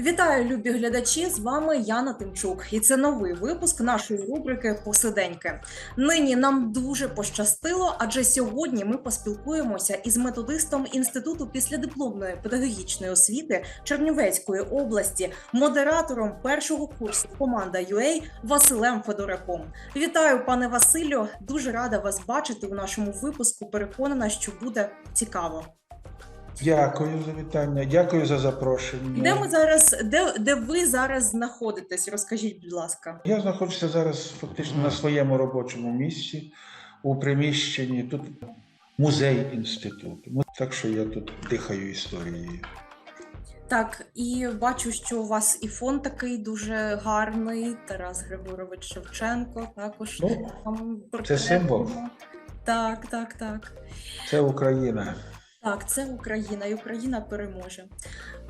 Вітаю, любі глядачі! З вами Яна Тимчук, і це новий випуск нашої рубрики Посиденьки. Нині нам дуже пощастило, адже сьогодні ми поспілкуємося із методистом інституту післядипломної педагогічної освіти Чернівецької області, модератором першого курсу команда UA Василем Федораком. Вітаю, пане Василю! Дуже рада вас бачити у нашому випуску. Переконана, що буде цікаво. Дякую за вітання, дякую за запрошення. Де ми зараз, де, де ви зараз знаходитесь? Розкажіть, будь ласка. Я знаходжуся зараз фактично на своєму робочому місці у приміщенні. Тут музей інституту. Так що я тут дихаю історією. Так, і бачу, що у вас і фон такий дуже гарний. Тарас Григорович Шевченко. Також Ну, там це символ. Так, так, так. Це Україна. Так, це Україна, і Україна переможе.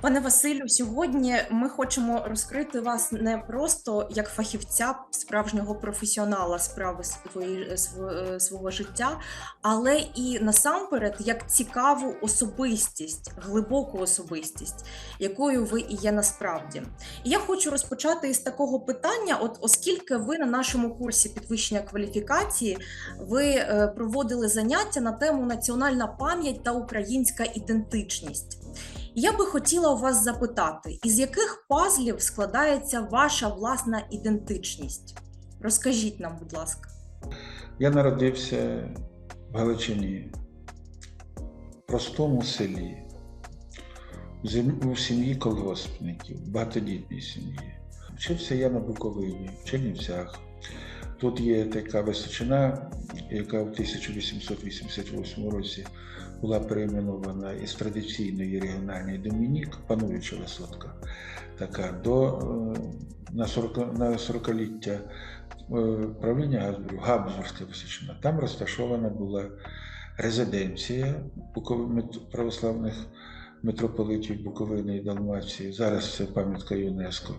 Пане Василю, сьогодні ми хочемо розкрити вас не просто як фахівця, справжнього професіонала справи свої, св- е, свого життя, але і насамперед як цікаву особистість, глибоку особистість, якою ви і є насправді. І я хочу розпочати із такого питання: от оскільки ви на нашому курсі підвищення кваліфікації ви е, проводили заняття на тему національна пам'ять та українська ідентичність. Я би хотіла у вас запитати, із яких пазлів складається ваша власна ідентичність? Розкажіть нам, будь ласка. Я народився в Галичині, в простому селі, у сім'ї колгоспників, багатодітній сім'ї. Вчився я на Буковині, в Чернівцях. Тут є така височина, яка в 1888 році була перейменована із традиційної регіональної Домінік, пануюча висотка, така до е, на 40, на 40-ліття е, правління Габсбург, Габсбурзька височина. Там розташована була резиденція православних митрополитів Буковини і Далмації. Зараз це пам'ятка ЮНЕСКО.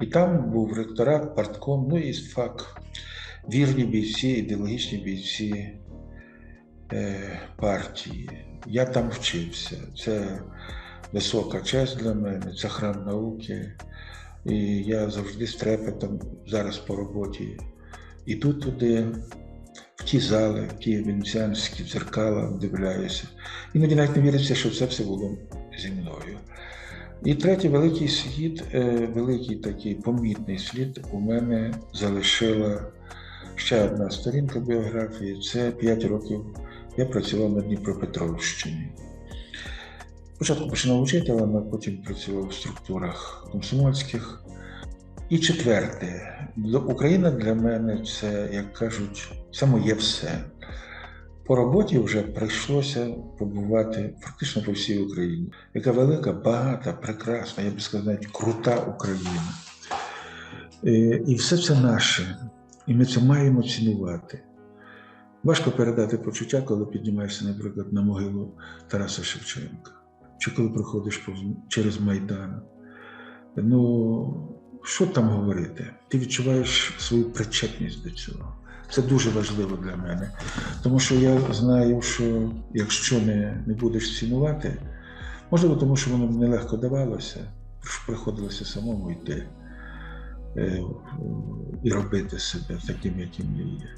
І там був ректорат, партком, ну і фак, вірні бійці, ідеологічні бійці партії. Я там вчився. Це висока честь для мене, це храм науки. І я завжди з трепетом зараз по роботі іду туди, в ті зали, в ті венеціанські дзеркала дивляюся. Іноді навіть не віриться, що це все було зі мною. І третій великий слід, е, великий такий помітний слід у мене залишила ще одна сторінка біографії. Це 5 років я працював на Дніпропетровщині. Спочатку починав учителем, а потім працював в структурах комсомольських. І четверте, Україна для мене це, як кажуть, це моє все. По роботі вже прийшлося побувати фактично по всій Україні. Яка велика, багата, прекрасна, я би сказав, навіть крута Україна. Е, І все це наше. І ми це маємо цінувати. Важко передати почуття, коли піднімаєшся, наприклад, на могилу Тараса Шевченка, чи коли проходиш через Майдан. Ну, що там говорити? Ти відчуваєш свою причетність до цього. Це дуже важливо для мене. Тому що я знаю, що якщо не, не будеш цінувати, можливо, тому що воно мені нелегко давалося, приходилося самому йти е, і робити себе таким, яким я є.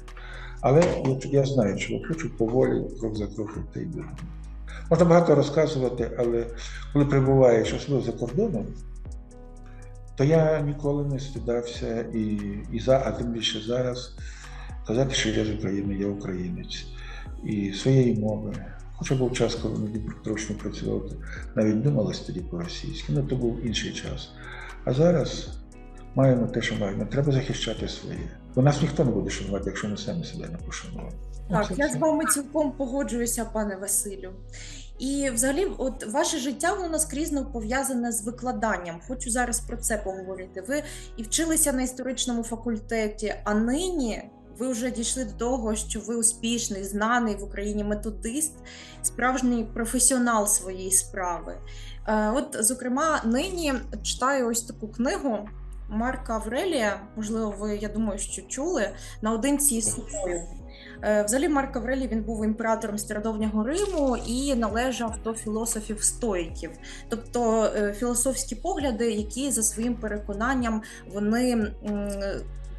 Але от я знаю, що хочу поволі, крок за кроком та йду. Можна багато розказувати, але коли прибуваєш, особливо за кордоном, то я ніколи не стидався і, і за, а тим більше зараз казати, що я з України, я українець. І своєї мови. Хоча був час, коли на Дніпропетровщині працював, навіть думалось тоді по-російськи, ну то був інший час. А зараз маємо те, що маємо. Треба захищати своє. Бо нас ніхто не буде шанувати, якщо ми самі себе не пошануємо. Ну, Так, це я все. з вами цілком погоджуюся, пане Василю. І взагалі, от ваше життя воно скрізно пов'язане з викладанням. Хочу зараз про це поговорити. Ви і вчилися на історичному факультеті, а нині ви вже дійшли до того, що ви успішний, знаний в Україні методист, справжній професіонал своєї справи. Е, От, зокрема, нині читаю ось таку книгу Марка Аврелія. Можливо, ви я думаю, що чули наодинці із собою. Е, Взагалі, Марк Аврелій він був імператором стародавнього Риму і належав до філософів стоїків, тобто е, філософські погляди, які за своїм переконанням вони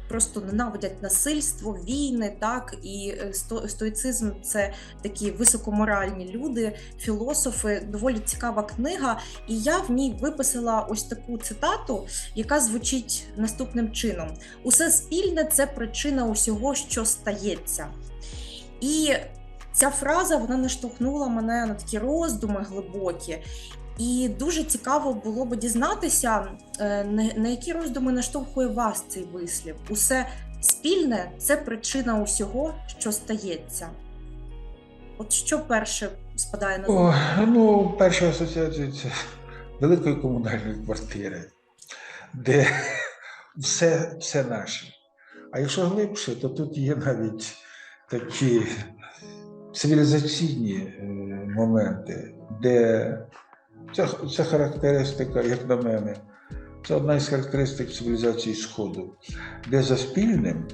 просто ненавидять насильство, війни, так і е, стоїцизм це такі високоморальні люди, філософи. Доволі цікава книга. І я в ній виписала ось таку цитату, яка звучить наступним чином: усе спільне це причина усього, що стається. І ця фраза вона наштовхнула мене на такі роздуми глибокі. І дуже цікаво було би дізнатися, е, на, які роздуми наштовхує вас цей вислів. Усе спільне це причина усього, що стається. От що перше спадає на думку? О, ну, перша асоціація це великої комунальної квартири, де все, все наше. А якщо глибше, то тут є навіть такі цивілізаційні е, моменти, де це, це характеристика, як на мене, це одна із характеристик цивілізації Сходу, де за спільним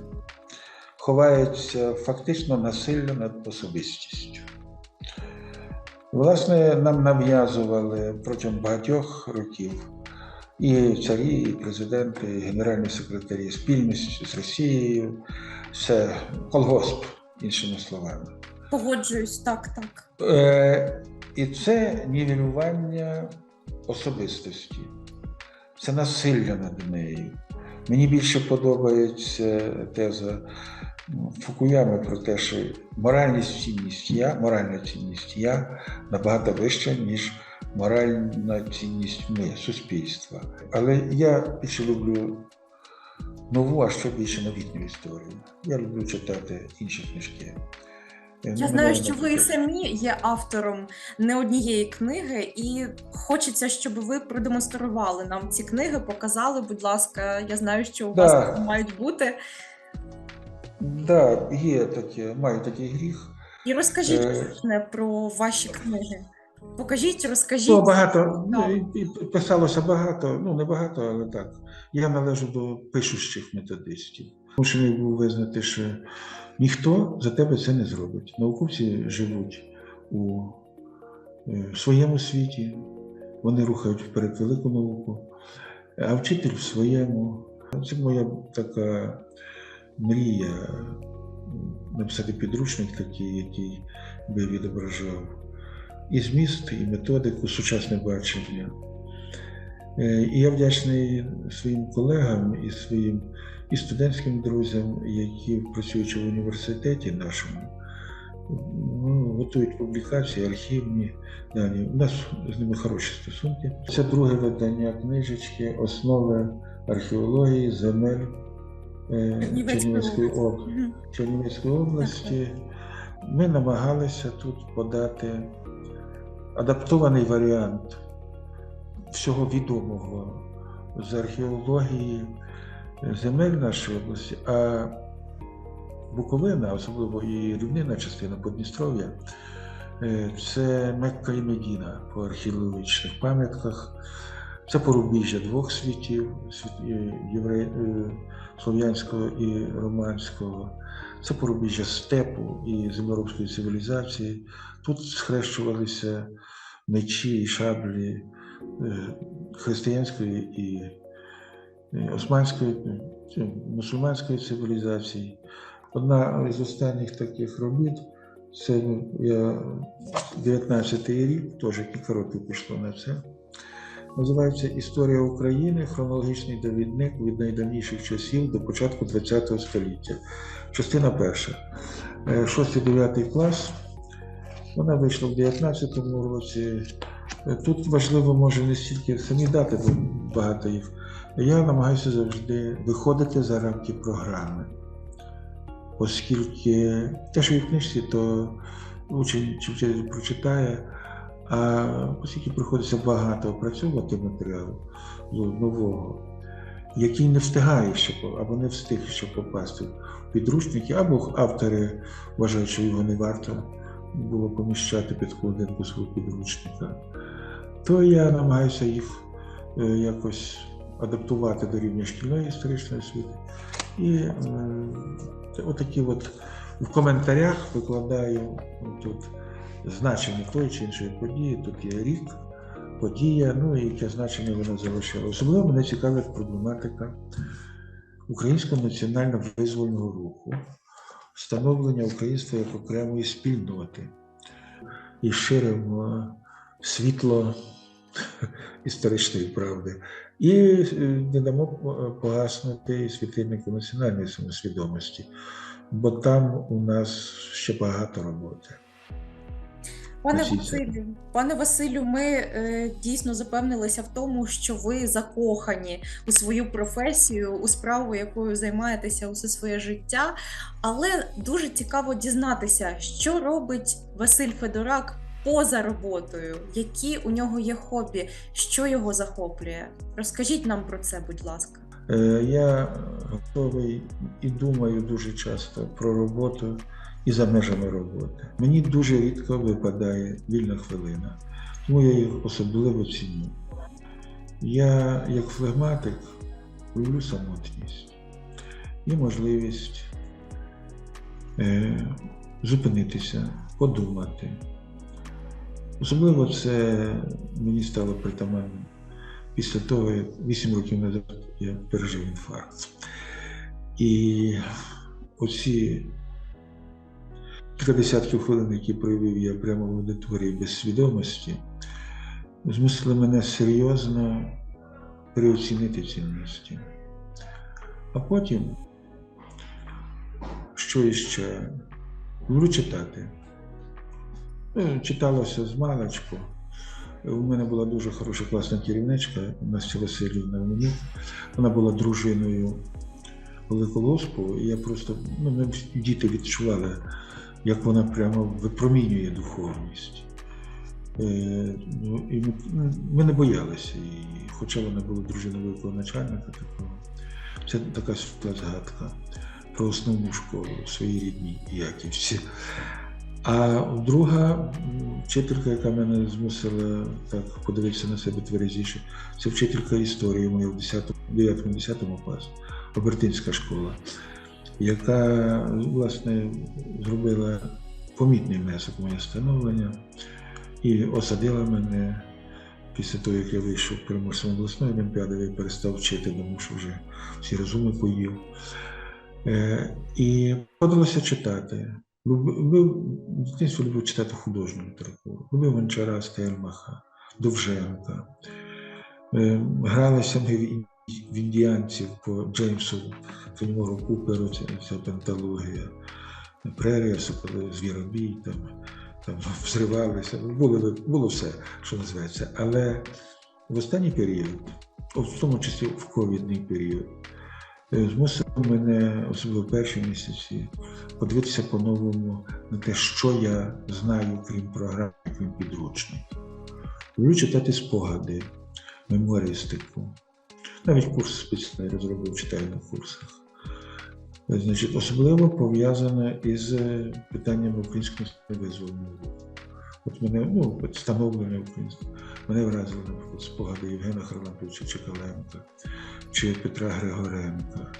ховається фактично насилля над особистістю. Власне, нам нав'язували протягом багатьох років і царі, і президенти, і генеральні секретарі спільність з Росією, це колгосп, іншими словами. Погоджуюсь, так, так. Е, і це нівелювання особистості, це насилля над нею. Мені більше подобається теза ну, Фукуями про те, що моральність цінність я, моральна цінність я набагато вища, ніж моральна цінність ми, суспільства. Але я більше люблю нову, а ще більше новітню історію. Я люблю читати інші книжки. Я знаю, що ви самі є автором не однієї книги, і хочеться, щоб ви продемонстрували нам ці книги, показали, будь ласка. Я знаю, що у Да. вас мають бути. Да, є таке, маю такий гріх. І розкажіть Е. про ваші книги. Покажіть, розкажіть. Ну, багато, ну, Так. писалося багато, ну не багато, але так. Я належу до пишущих методистів. Мушений був визнати, що ніхто за тебе це не зробить. Науковці живуть у е, своєму світі, вони рухають вперед велику науку, а вчитель в своєму. Це моя така мрія написати підручник такий, який би відображав і зміст, і методику, сучасне бачення. Е, І я вдячний своїм колегам і своїм і студентським друзям, які працюючи в університеті нашому, ну, готують публікації, архівні дані. У нас з ними хороші стосунки. Це друге видання книжечки Основи археології земель Чернівецької області. Чернівецької області ми намагалися тут подати адаптований варіант всього відомого з археології земель нашої області, а Буковина, особливо і рівнина частина Подністров'я, е, це Мекка і Медіна по археологічних пам'ятках. Це порубіжжя двох світів е, євре... е, слов'янського і романського. Це порубіжжя степу і землеробської цивілізації. Тут схрещувалися мечі і шаблі християнської і османської, мусульманської цивілізації. Одна з останніх таких робіт це ну, я 19-й рік, теж кілька років пішло на це. Називається Історія України, хронологічний довідник від найдавніших часів до початку ХХ століття. Частина перша. 6-9 клас. Вона вийшла в 19-му році. Тут важливо, може, не стільки самі дати, бо багато їх. Я намагаюся завжди виходити за рамки програми. Оскільки те, що є в книжці, то учень чи вчитель прочитає, а оскільки приходиться багато опрацьовувати матеріалу нового, який не встигає по- або не встиг ще попасти в підручники, або автори вважають, що його не варто було поміщати під вкладинку свого підручника, то я намагаюся їх е, якось адаптувати до рівня шкільної історичної освіти. І е, отакі от в коментарях викладаю тут значення тої чи іншої події. Тут є рік, подія, ну і яке значення вона залишила. Особливо мене цікавить проблематика українського національно-визвольного руху, становлення українства як окремої спільноти і ширимо світло історичної правди. І е, не дамо погаснути світильнику національної самосвідомості, бо там у нас ще багато роботи. Пане Василю, пане Василю, ми е, дійсно запевнилися в тому, що ви закохані у свою професію, у справу, якою займаєтеся усе своє життя. Але дуже цікаво дізнатися, що робить Василь Федорак поза роботою, які у нього є хобі, що його захоплює. Розкажіть нам про це, будь ласка. Е, Я готовий і думаю дуже часто про роботу і за межами роботи. Мені дуже рідко випадає вільна хвилина, тому я їх особливо ціню. Я, як флегматик, люблю самотність і можливість е, зупинитися, подумати. Особливо це мені стало притаманним після того, як 8 років назад я пережив інфаркт. І оці кілька десятків хвилин, які провів я прямо в аудиторії без свідомості, змусили мене серйозно переоцінити цінності. А потім, що іще, люблю читати. Ну, Читалося з маличку. У мене була дуже хороша класна керівничка Настя Васильівна Леонід. Вона була дружиною Великолоспу, і я просто, ну, ми діти відчували, як вона прямо випромінює духовність. Е, ну, і ми, ну, ми не боялися її, хоча вона була дружиною великого начальника такого. Це така згадка про основну школу своїй рідній Яківці. А друга вчителька, яка мене змусила так подивитися на себе тверезіше, це вчителька історії моя в 9-10 класі, Обертинська школа, яка власне зробила помітний внесок в моє становлення і осадила мене після того, як я вийшов переможцем обласної олімпіади, я перестав вчити, тому що вже всі розуми поїв. Е, І подалося читати. Любив дитинстві любив читати художню літературу. Любив Гончара, Стельмаха, Довженка. Е, Гралися ми в індіанців по Джеймсу Фільмору Куперу, ця, пенталогія. Прерія, Звіробій, там, там взривалися. Було, було все, що називається. Але в останній період, в тому числі в ковідний період, е, змусив мене, особливо в перші місяці, подивитися по-новому на те, що я знаю, крім програм, крім підручників. Люблю читати спогади, мемуаристику. Навіть курс спеціальний розробив читаю на курсах. Е, Значить, особливо пов'язане із е, питаннями українського визвольного. От мене, ну, становлення українського. Мене вразили, наприклад, спогади Євгена Харламповича Чекаленка, чи Петра Григоренка,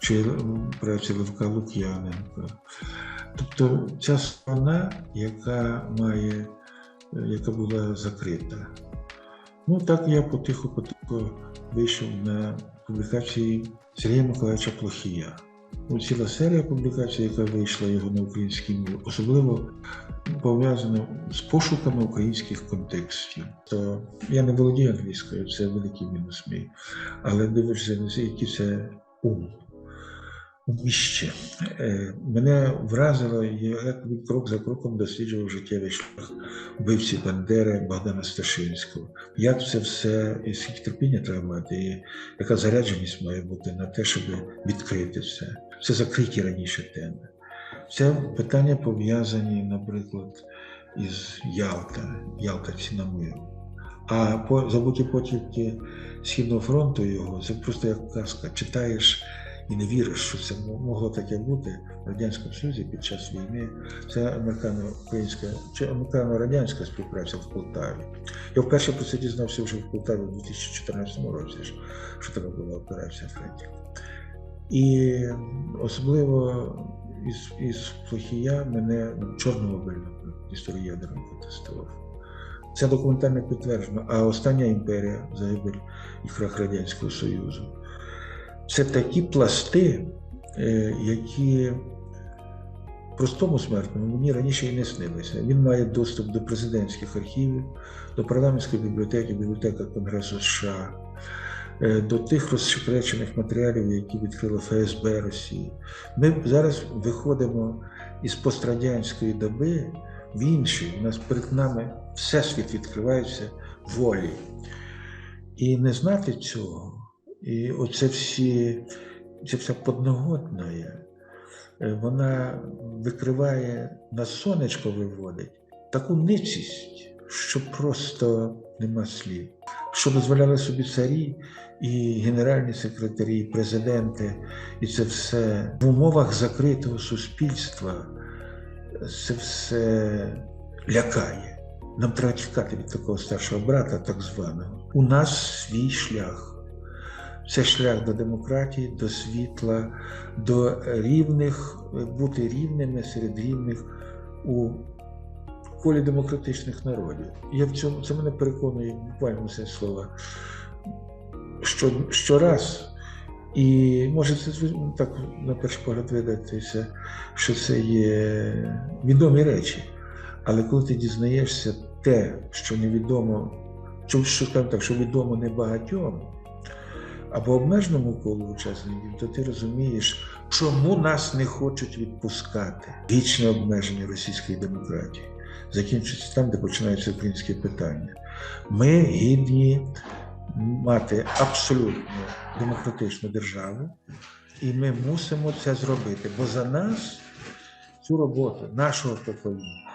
чи м, праці Левка Лук'яненка. Тобто ця сторона, яка має, е, яка була закрита. Ну так я потихо-потихо вийшов на публікації Сергія Миколаївича Плохія. Ціла серія публікацій, яка вийшла його на українській мові, особливо пов'язана з пошуками українських контекстів. То я не володію англійською, це великий мінус мій. Але дивишся, який це ум. Уміще. Е, Мене вразило, як він крок за кроком досліджував життєвий шлях вбивці Бандери Богдана Сташинського. Як це все, і скільки терпіння треба мати, і яка зарядженість має бути на те, щоб відкрити це. Це закриті раніше теми. Це питання пов'язані, наприклад, із Ялта, Ялта ціна миру. А по забуті потівки Східного фронту його це просто як казка. Читаєш і не віриш, що це могло таке бути в Радянському Союзі під час війни. Це американо-українська чи американо-радянська співпраця в Полтаві. Я вперше про це дізнався вже в Полтаві у 2014 році, що така була операція Фредді. І особливо із, із Плохія мене Чорнобиль, наприклад, історія ядерної катастрофи. Це документально підтверджено. А остання імперія, загибель і крах Радянського Союзу. Це такі пласти, е, які простому смертному мені раніше і не снилися. Він має доступ до президентських архівів, до парламентської бібліотеки, бібліотека Конгресу США, е, до тих розсекречених матеріалів, які відкрила ФСБ Росії. Ми зараз виходимо із пострадянської доби в інший. У нас перед нами всесвіт відкривається волі. І не знати цього, і оце всі, ця вся подноготна, е, вона викриває на сонечко виводить таку ницість, що просто нема слів. Що дозволяли собі царі і генеральні секретарі, і президенти, і це все в умовах закритого суспільства, це все лякає. Нам треба тікати від такого старшого брата, так званого. У нас свій шлях. Це шлях до демократії, до світла, до рівних, бути рівними серед рівних у колі демократичних народів. Я в цьому це мене переконує буквально це слова. Що, щораз. І може це так на перший погляд видатися, що це є відомі речі. Але коли ти дізнаєшся те, що невідомо, що, що скажімо так, що відомо небагатьом, або обмеженому колу учасників, то ти розумієш, чому нас не хочуть відпускати. Вічне обмеження російської демократії закінчується там, де починається українське питання. Ми гідні мати абсолютно демократичну державу, і ми мусимо це зробити, бо за нас цю роботу нашого покоління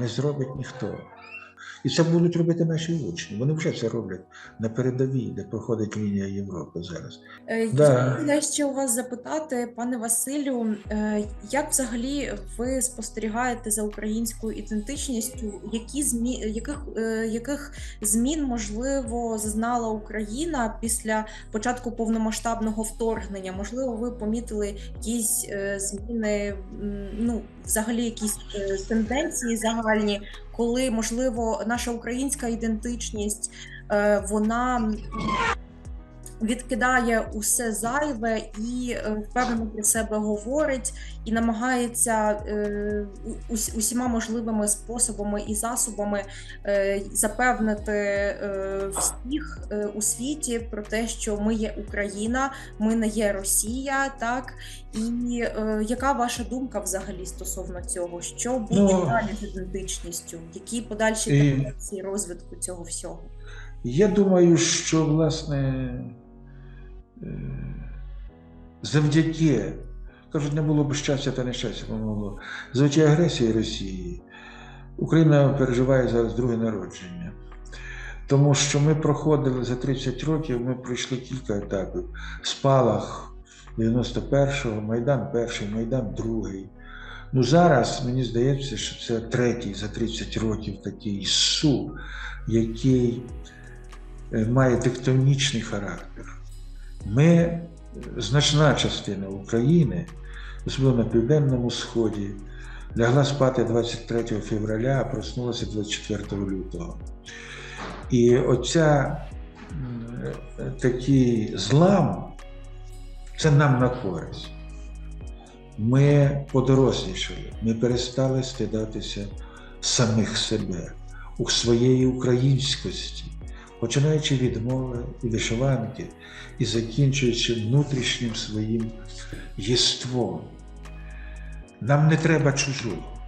не зробить ніхто. І це будуть робити наші учні. Вони вже це роблять на передовій, де проходить лінія Європи зараз. Е, Да. Я хотіла ще у вас запитати, пане Василю, е, як взагалі ви спостерігаєте за українською ідентичністю? Які змі... яких, е, яких змін можливо зазнала Україна після початку повномасштабного вторгнення? Можливо, ви помітили якісь е, зміни, ну взагалі якісь е, тенденції загальні, коли можливо наша українська ідентичність е, вона відкидає усе зайве і е, впевнено про себе говорить і намагається е, усіма можливими способами і засобами е, запевнити всіх у світі про те, що ми є Україна, ми не є Росія, так і яка ваша думка взагалі стосовно цього? Що буде Ну, далі з ідентичністю? Які подальші і- тенденції розвитку цього всього? Я думаю, що власне завдяки, кажуть, не було б щастя та нещастя. Завдяки агресії Росії Україна переживає зараз друге народження. Тому що ми проходили за 30 років, ми пройшли кілька етапів. Спалах 91-го, Майдан перший, Майдан другий. Ну зараз мені здається, що це третій за 30 років такий сув, який е, має тектонічний характер. Ми, значна частина України, особливо на Південному Сході, лягла спати 23 февраля, а проснулася 24 лютого. І оця е, такий злам це нам на користь. Ми подорослішали, ми перестали стидатися самих себе у своєї українськості, починаючи від мови і вишиванки і закінчуючи внутрішнім своїм єством. Нам не треба чужого,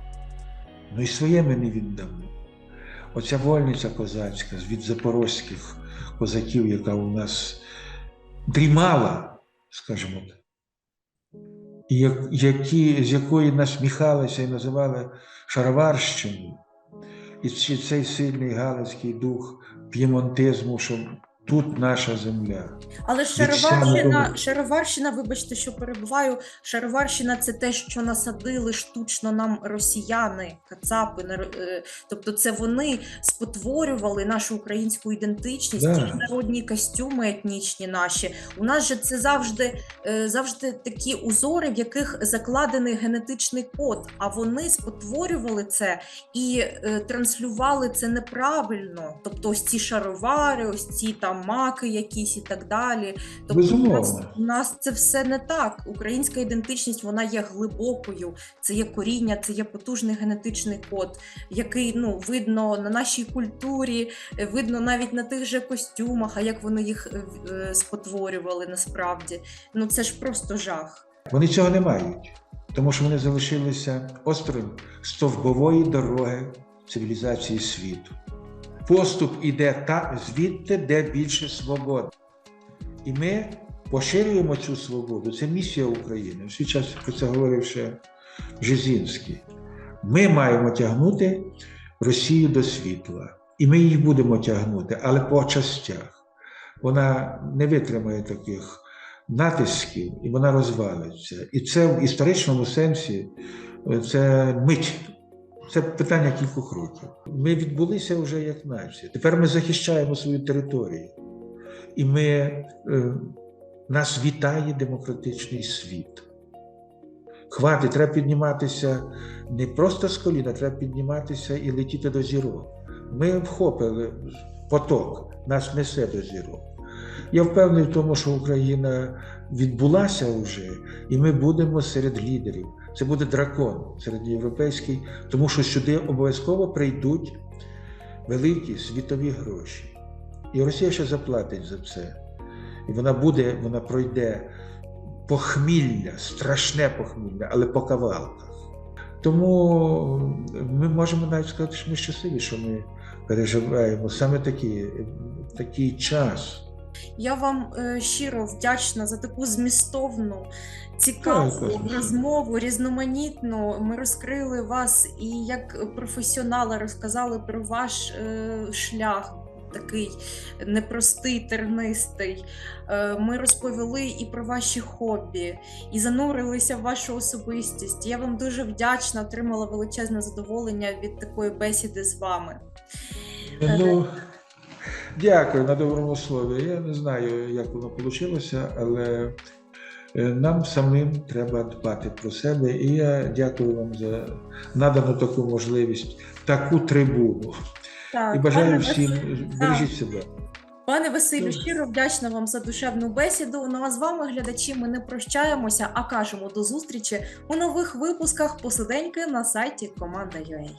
ну і своє ми не віддамо. Оця вольниця козацька від запорозьких козаків, яка у нас дрімала, скажімо так, як- які, з якої насміхалися і називали Шароварщиною. І цей сильний галицький дух pjemontez më shumë. Тут наша земля. Але Шароварщина, Шароварщина, вибачте, що перебуваю. Шароварщина це те, що насадили штучно нам росіяни, кацапи. е, Тобто, це вони спотворювали нашу українську ідентичність, Да. народні костюми етнічні наші. У нас же це завжди, е, завжди такі узори, в яких закладений генетичний код. А вони спотворювали це і е, транслювали це неправильно. Тобто, ось ці шаровари, ось ці там маки якісь і так далі. Тобто, у нас, у нас це все не так. Українська ідентичність вона є глибокою. Це є коріння, це є потужний генетичний код, який ну видно на нашій культурі, видно навіть на тих же костюмах, а як вони їх е, спотворювали насправді. Ну це ж просто жах. Вони цього не мають, тому що вони залишилися осторонь стовбової дороги цивілізації світу. Поступ іде та, звідти, де більше свободи. І ми поширюємо цю свободу. Це місія України. В свій час про це говорив ще Бжезінський. Ми маємо тягнути Росію до світла. І ми її будемо тягнути, але по частях. Вона не витримає таких натисків, і вона розвалиться. І це в історичному сенсі е, це мить. Це питання кількох років. Ми відбулися вже як нація. Тепер ми захищаємо свою територію. І ми, е, нас вітає демократичний світ. Хватить, треба підніматися не просто з коліна, треба підніматися і летіти до зірок. Ми вхопили поток, нас несе до зірок. Я впевнений в тому, що Україна відбулася вже, і ми будемо серед лідерів. Це буде дракон серед європейський, тому що сюди обов'язково прийдуть великі світові гроші. І Росія ще заплатить за це. І вона буде, вона пройде похмілля, страшне похмілля, але по кавалках. Тому ми можемо навіть сказати, що ми щасливі, що ми переживаємо саме такий, такий час. Я вам е, щиро вдячна за таку змістовну, цікаву розмову, різноманітну. Ми розкрили вас і як професіонали розказали про ваш е, шлях. Такий непростий, тернистий. Е, Ми розповіли і про ваші хобі, і занурилися в вашу особистість. Я вам дуже вдячна, отримала величезне задоволення від такої бесіди з вами. Ну, дякую на доброму слові. Я не знаю, як воно вийшло, але е, нам самим треба дбати про себе. І я дякую вам за надану таку можливість, таку трибуну. Так, І бажаю пане всім Василь- бережіть себе. Пане Василю, щиро вдячна вам за душевну бесіду. Ну а з вами, глядачі, ми не прощаємося, а кажемо до зустрічі у нових випусках посиденьки на сайті Команда.ua.